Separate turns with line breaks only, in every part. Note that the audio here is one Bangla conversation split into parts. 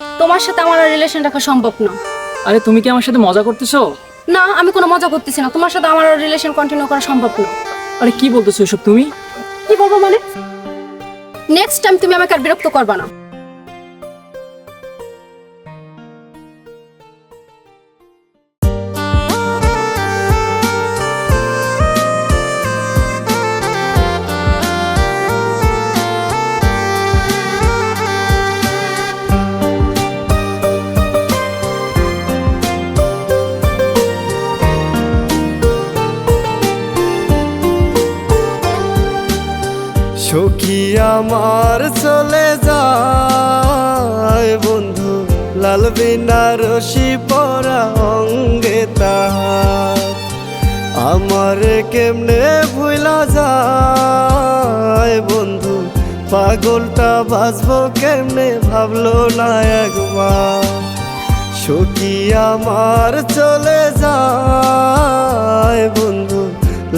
তোমার সাথে আমার রিলেশন রাখা সম্ভব না।
আরে তুমি কি আমার সাথে মজা করতেছো?
না আমি কোনো মজা করতেছি না। তোমার সাথে আমার রিলেশন কন্টিনিউ করা সম্ভব না।
আরে কি বলতেছো এসব তুমি?
কি বলব মানে? নেক্সট টাইম তুমি আমাকে আর বিরক্ত করবা না।
সখী আমার চলে যায় বন্ধু, লাল বিনারসি পরা অঙ্গে আমার কেমনে ভুলা যায় বন্ধু, পাগলটা বাজবো কেমনে ভাবলো না একবার। সখী আমার চলে যায় বন্ধু,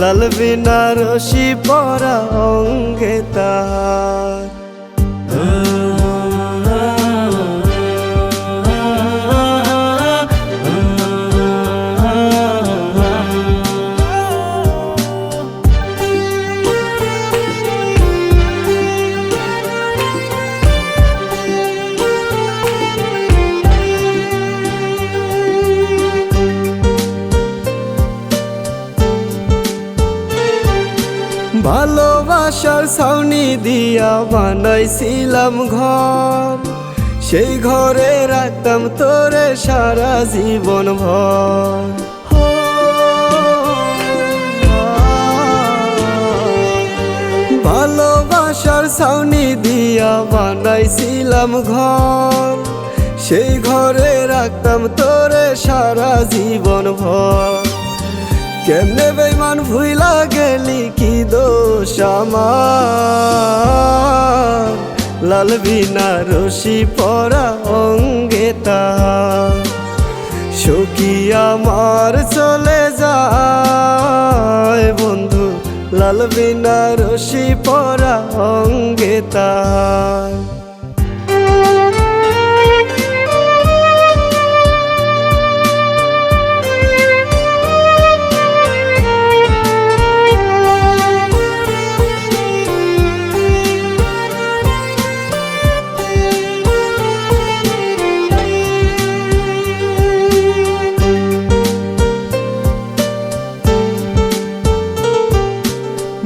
লাল বিনারসি পরা অঙ্গে ভালোবাসার ছাউনি দিয়া বানাইছিলাম ঘর। সেই ঘরে রাখতাম তোরে সারা জীবন ভর। ভালোবাসার ছাউনি দিয়া বানাইছিলাম ঘর। সেই ঘরে রাখতাম তোরে সারা জীবন ভর। কেমনে বেমান ভুইলা গেলি কি দোষ আমার? লাল বিনা রশি পরা অঙ্গে সখী আমার চলে যায় বন্ধু, লাল বিনা রশি পরা অঙ্গে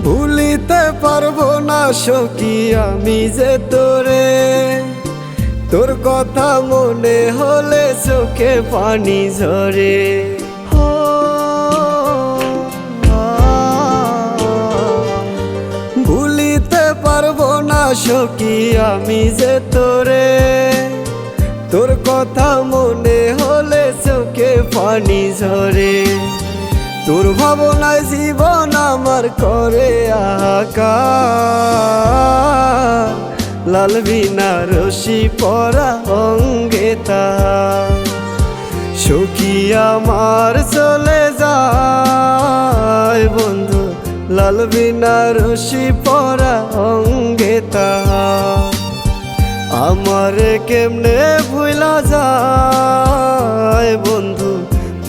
ভুলিতে পারব না সখী আমি যে তোরে। তোর কথা মনে হলে চোখে পানি ঝরে। ভুলিতে পারব না সখী আমি যে তোরে। তোর কথা মনে হলে চোখে পানি ঝরে। তোর ভাবনায় জীবন আমার করে আকার লাল বিনা রশি পরা অঙ্গে সখী আমার চলে যায় বন্ধু, লাল বিনা রশি পরা অঙ্গে আমার কেমনে ভুলা যায়?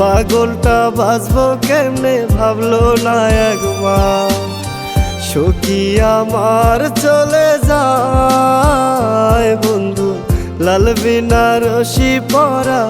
পাগলটা বাজবো কেমনে ভাবলো না একবার? সখী আমার চলে যায় বন্ধু, লাল বিনা রশি পরা